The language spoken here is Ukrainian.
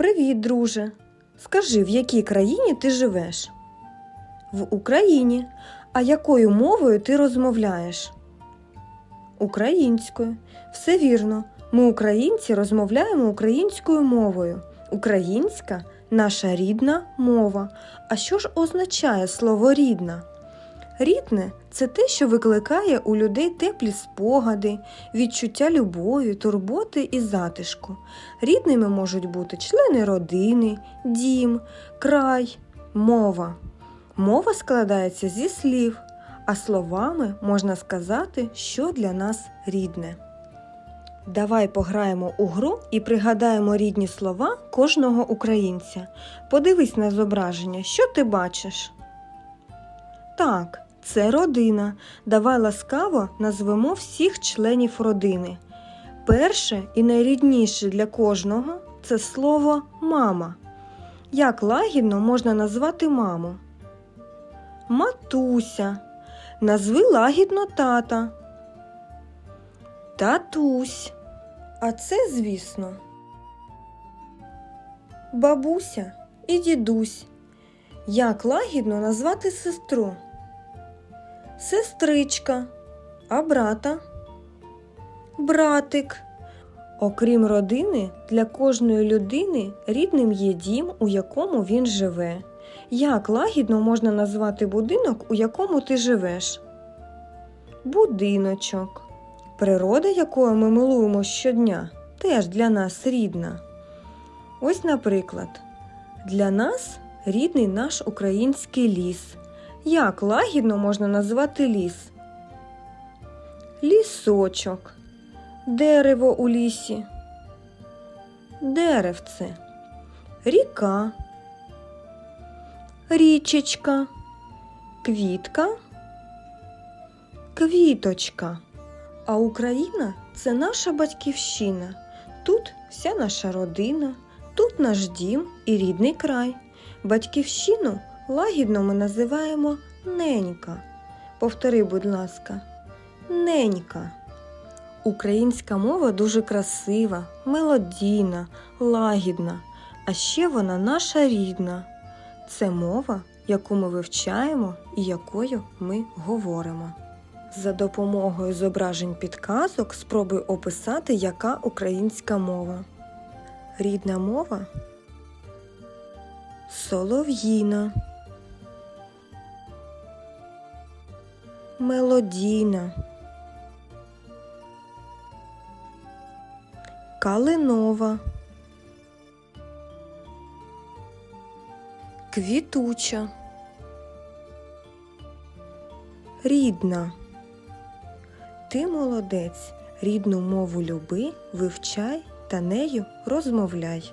Привіт, друже. Скажи, в якій країні ти живеш? В Україні. А якою мовою ти розмовляєш? Українською. Все вірно. Ми, українці, розмовляємо українською мовою. Українська наша рідна мова. А що ж означає слово рідна? Рідне це те, що викликає у людей теплі спогади, відчуття любові, турботи і затишку. Рідними можуть бути члени родини, дім, край, мова. Мова складається зі слів, а словами можна сказати, що для нас рідне. Давай пограємо у гру і пригадаємо рідні слова кожного українця. Подивись на зображення, що ти бачиш? Так, це родина. Давай ласкаво назвемо всіх членів родини. Перше і найрідніше для кожного це слово мама. Як лагідно можна назвати маму? Матуся. Назви лагідно тата. Татусь. А це, звісно, бабуся і дідусь. Як лагідно назвати сестру? Сестричка, а брата? Братик. Окрім родини, для кожної людини рідним є дім, у якому він живе. Як лагідно можна назвати будинок, у якому ти живеш? Будиночок. Природа, якою ми милуємо щодня, теж для нас рідна. Ось, наприклад, для нас рідний наш український ліс. Як лагідно можна назвати ліс? Лісочок. Дерево у лісі. Деревце. Ріка. Річечка. Квітка. Квіточка. А Україна це наша батьківщина. Тут вся наша родина, тут наш дім і рідний край. Батьківщину лагідно ми називаємо ненька. Повтори, будь ласка, ненька. Українська мова дуже красива, мелодійна, лагідна, а ще вона наша рідна. Це мова, яку ми вивчаємо і якою ми говоримо. За допомогою зображень підказок спробуй описати, яка українська мова. Рідна мова солов'їна, мелодійна, калинова, квітуча, рідна. Ти молодець, рідну мову люби, вивчай та нею розмовляй.